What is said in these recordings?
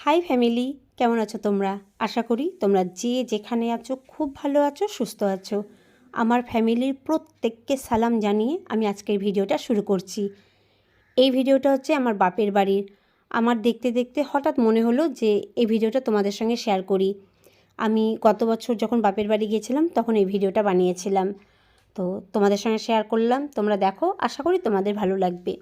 High family কেমন আছো তোমরা? আশা করি তোমরা যে যেখানে আছো খুব ভালো আছো, সুস্থ আছো। আমার ফ্যামিলির প্রত্যেককে সালাম জানিয়ে আমি আজকের ভিডিওটা শুরু করছি। এই ভিডিওটা হচ্ছে আমার বাপের বাড়ির। আমার দেখতে দেখতে হঠাৎ মনে হলো যে এই ভিডিওটা তোমাদের সঙ্গে শেয়ার করি। আমি গত বছর যখন বাপের বাড়ি গিয়েছিলাম, তখন এই ভিডিওটা বানিয়েছিলাম। তো তোমাদের সঙ্গে শেয়ার করলাম। তোমরা দেখো, আশা করি তোমাদের ভালো লাগবে।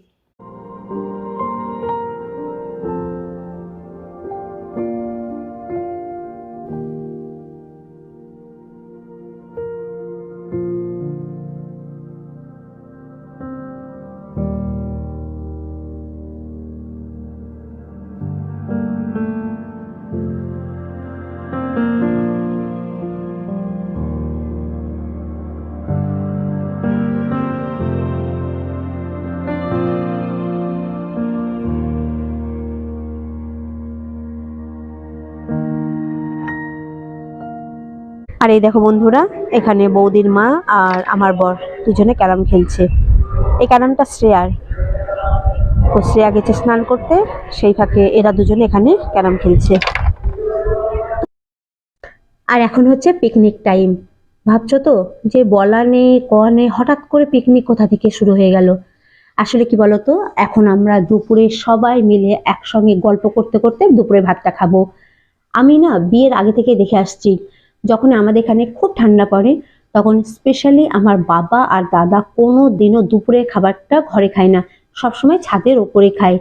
আর এই দেখো বন্ধুরা, এখানে বৌদির মা আর আমার বর দুজনে ক্যারাম খেলছে। এই ক্যারামটা শ্রেয়ার। তো শ্রেয়া গেছে স্নান করতে, সেই ফাঁকে এরা দুজনে এখানে ক্যারাম খেলছে। আর এখন হচ্ছে পিকনিক টাইম ভাবছ তো যে বলা নেই কওয়া নেই, হঠাৎ করে পিকনিক কোথা থেকে শুরু হয়ে গেল? আসলে কি বলতো, এখন আমরা দুপুরে সবাই মিলে একসঙ্গে গল্প করতে করতে দুপুরে ভাতটা খাব। আমি না বিয়ের আগে থেকে দেখে আসছি যখন আমাদের এখানে খুব ঠান্ডা পড়ে, তখন স্পেশালি আমার বাবা আর দাদা কোনো দিনও দুপুরের খাবারটা ঘরে খায় না। সবসময় ছাদের ওপরে খায়।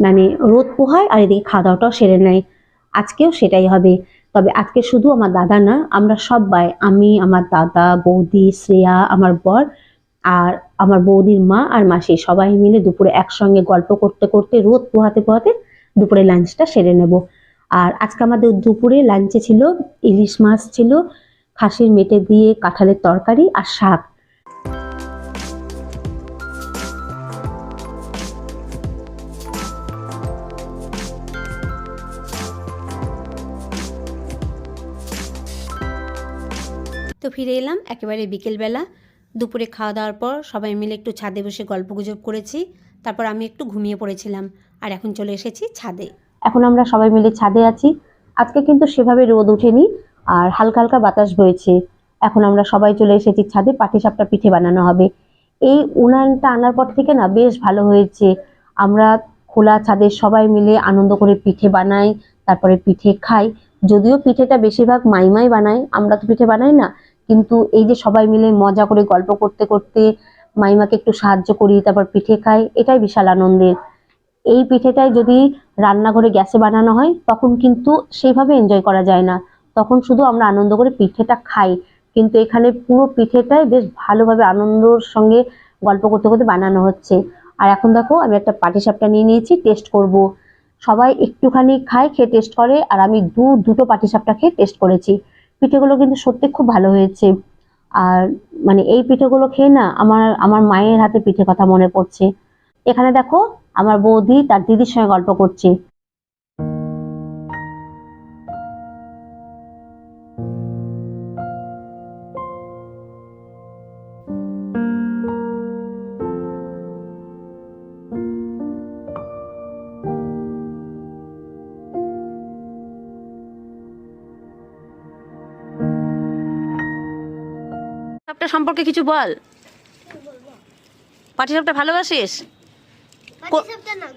মানে রোদ পোহায় আর এদিকে খাওয়া দাওয়াটাও সেরে নেয়। আজকেও সেটাই হবে। তবে আজকে শুধু আমার দাদা না, আমরা সবাই, আমি, আমার দাদা, বৌদি, শ্রেয়া, আমার বর আর আমার বৌদির মা আর মাসি সবাই মিলে দুপুরে একসঙ্গে গল্প করতে করতে, রোদ পোহাতে পোহাতে দুপুরে লাঞ্চটা সেরে নেব। আর আজকে আমাদের দুপুরে লাঞ্চে ছিল ইলিশ মাছ ছিল, খাসির মেটে দিয়ে কাঁঠালের তরকারি আর শাক। তো ফিরে এলাম একেবারে বিকেলবেলা। দুপুরে খাওয়া দাওয়ার পর সবাই মিলে একটু ছাদে বসে গল্প গুজব করেছি। তারপর আমি একটু ঘুমিয়ে পড়েছিলাম। আর এখন চলে এসেছি ছাদে। এখন আমরা সবাই মিলে ছাদে আছি। আজকে কিন্তু সেভাবে রোদ ওঠেনি আর হালকা হালকা বাতাস বইছে। এখন আমরা সবাই চলে এসেছি ছাদে, পাটিসাপটা পিঠে বানানো হবে। এই উনানটা আনার পর থেকে না বেশ ভালো হয়েছে। আমরা খোলা ছাদে সবাই মিলে আনন্দ করে পিঠে বানাই, তারপরে পিঠে খাই। যদিও পিঠেটা বেশিরভাগ মাইমাই বানাই আমরা তো পিঠে বানাই না। কিন্তু এই যে সবাই মিলে মজা করে গল্প করতে করতে মাইমাকে একটু সাহায্য করি, তারপর পিঠে খাই, এটাই বিশাল আনন্দের। এই পিঠেটাই যদি রান্নাঘরে গ্যাসে বানানো হয়, তখন কিন্তু সেইভাবে এনজয় করা যায় না। তখন শুধু আমরা আনন্দ করে পিঠেটা খাই। কিন্তু এখানে পুরো পিঠেটাই বেশ ভালোভাবে আনন্দর সঙ্গে গল্প করতে করতে বানানো হচ্ছে। আর এখন দেখো, আমি একটা পাটিসাপটা নিয়ে নিয়েছি টেস্ট করব। সবাই একটুখানি খায়, খেয়ে টেস্ট করে, আর আমি দু, দুটো পাটিসাপটা খেয়ে টেস্ট করেছি। পিঠেগুলো কিন্তু সত্যি খুব ভালো হয়েছে। আর মানে এই পিঠেগুলো খেয়ে না আমার আমার মায়ের হাতে পিঠে কথা মনে পড়ছে। এখানে দেখো আমার বৌদি তার দিদির সঙ্গে গল্প করছে। সম্পর্কে কিছু বল। ভালোবাসিস কো- পাটিসাপটা না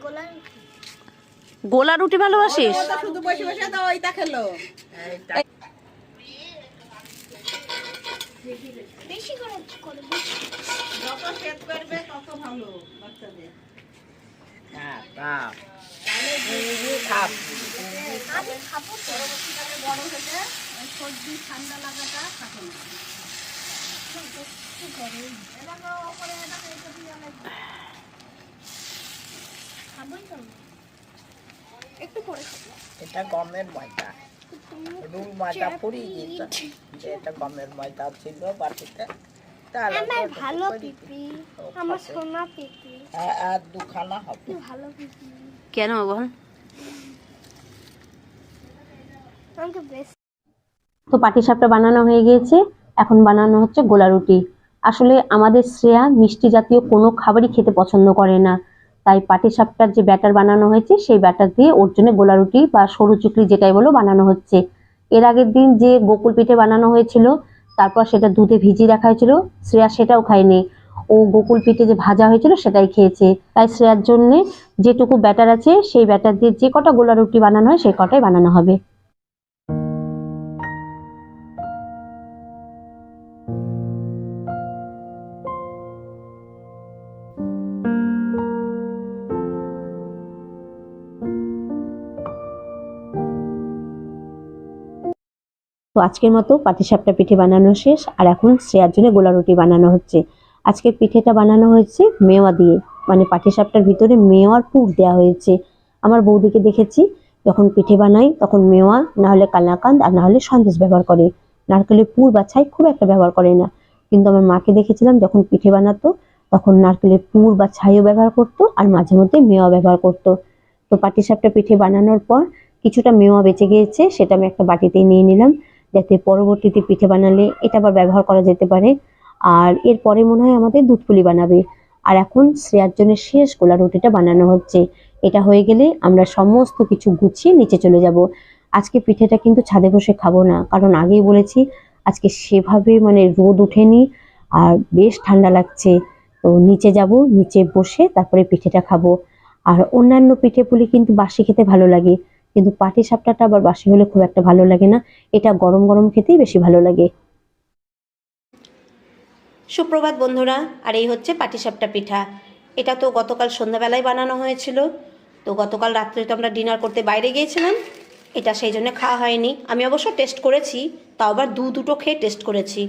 গোলা গোলা রুটি। ভালোবাসিস? শুধু বসে বসে দাও ওইটা খেলো বেশি করে করে যত সেট করবে তত ভালো বাচ্চাদের। আমি খাব তো। বড় হলে সর্দি ঠান্ডা লাগাটা থাকে না। একটু পরে এটা গমের ময়দা। রুল ময়দা দিয়েছে। যে এটা গমের ময়দা ছিল বাটিতে আমার ভালো পিপি। আমার সোনা পিপি। হ্যাঁ, আর দুখানা হবে। ভালো পিপি। কেন বল? আমাকে বেশ তো পাটিসাপটা বানানো হয়ে গিয়েছে। এখন বানানো হচ্ছে গোলা রুটি। আসলে আমাদের শ্রেয়া মিষ্টি জাতীয় কোনো খাবারই খেতে পছন্দ করে না। তাই পাটিসাপটার যে ব্যাটার বানানো হয়েছে, সেই ব্যাটার দিয়ে ওর জন্য গোলা রুটি বা সরু চুকলি যেটাই বলো বানানো হচ্ছে। এর আগের দিন যে গোকুল পিঠে বানানো হয়েছিল, তারপর সেটা দুধে ভিজিয়ে রাখা হয়েছিল। শ্রেয়া সেটাও খায়নি। ও গোকুল পিঠে যে ভাজা হয়েছিল, সেটাই খেয়েছে। তাই শ্রেয়ার জন্যে যেটুকু ব্যাটার আছে, সেই ব্যাটার দিয়ে যে কটা গোলা রুটি বানানো হয়, সেই কটাই বানানো হবে। তো আজকের মতো পাটিসাপটা পিঠে বানানো শেষ, আর এখন শ্রেয়ার জন্য গোলা রুটি বানানো হচ্ছে। আজকের পিঠেটা বানানো হয়েছে মেওয়া দিয়ে মানে পাটিসাপটার ভিতরে মেওয়ার পুর দেওয়া হয়েছে। আমার বৌদিকে দেখেছি, যখন পিঠে বানাই তখন মেওয়া, না হলে কালাকান্দ, আর না হলে সন্দেশ ব্যবহার করে। নারকেলের পুর বা ছাই খুব একটা ব্যবহার করে না। কিন্তু আমার মাকে দেখেছিলাম যখন পিঠে বানাতো, তখন নারকেলের পুর বা ছাইও ব্যবহার করতো, আর মাঝে মধ্যে মেওয়া ব্যবহার করতো। তো পাটিসাপটা পিঠে বানানোর পর কিছুটা মেওয়া বেঁচে গিয়েছে, সেটা আমি একটা বাটিতে নিয়ে নিলাম। যাতে পরবর্তীতে পিঠে বানালে এটা আবার ব্যবহার করা যেতে পারে। আর এরপরে মনে হয় আমাদের দুধ পুলি বানাবে। আর এখন শ্রেয়ার জন্য শেষ গোলা রুটিটা বানানো হচ্ছে। এটা হয়ে গেলে আমরা সমস্ত কিছু গুছিয়ে নিচে চলে যাব। আজকে পিঠেটা কিন্তু ছাদে বসে খাব না। কারণ আগেই বলেছি, আজকে সেভাবে মানে রোদ ওঠেনি আর বেশ ঠান্ডা লাগছে। তো নিচে যাব, নিচে বসে তারপরে পিঠেটা খাব। আর অন্যান্য পিঠে পুলি কিন্তু বাসি খেতে ভালো লাগে। কিন্তু পাটি সাপটাটা আবার বাসি হলে খুব একটা ভালো লাগে না। এটা গরম গরম খেতেই বেশি ভালো লাগে। সুপ্রভাত বন্ধুরা, আর এই হচ্ছে পাটিসাপটা পিঠা। এটা তো গতকাল সন্ধ্যাবেলায় বানানো হয়েছিল। তো গতকাল রাত্রে তো আমরা ডিনার করতে বাইরে গিয়েছিলাম। এটা সেই জন্য খাওয়া হয়নি। আমি অবশ্য টেস্ট করেছি, তাও আবার দু দুটো খেয়ে টেস্ট করেছি।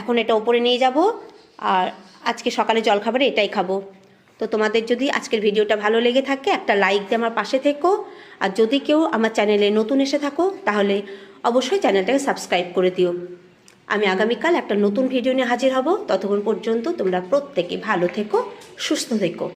এখন এটা ওপরে নিয়ে যাব, আর আজকে সকালে জলখাবারে এটাই খাব। তো তোমাদের যদি আজকের ভিডিওটা ভালো লেগে থাকে, একটা লাইক দিয়ে আমার পাশে থেকো। আর যদি কেউ আমার চ্যানেলে নতুন এসে থাকো, তাহলে অবশ্যই চ্যানেলটাকে সাবস্ক্রাইব করে দিও। আমি আগামীকাল একটা নতুন ভিডিও নিয়ে হাজির হব। ততক্ষণ পর্যন্ত তোমরা প্রত্যেকে ভালো থেকো, সুস্থ থেকো।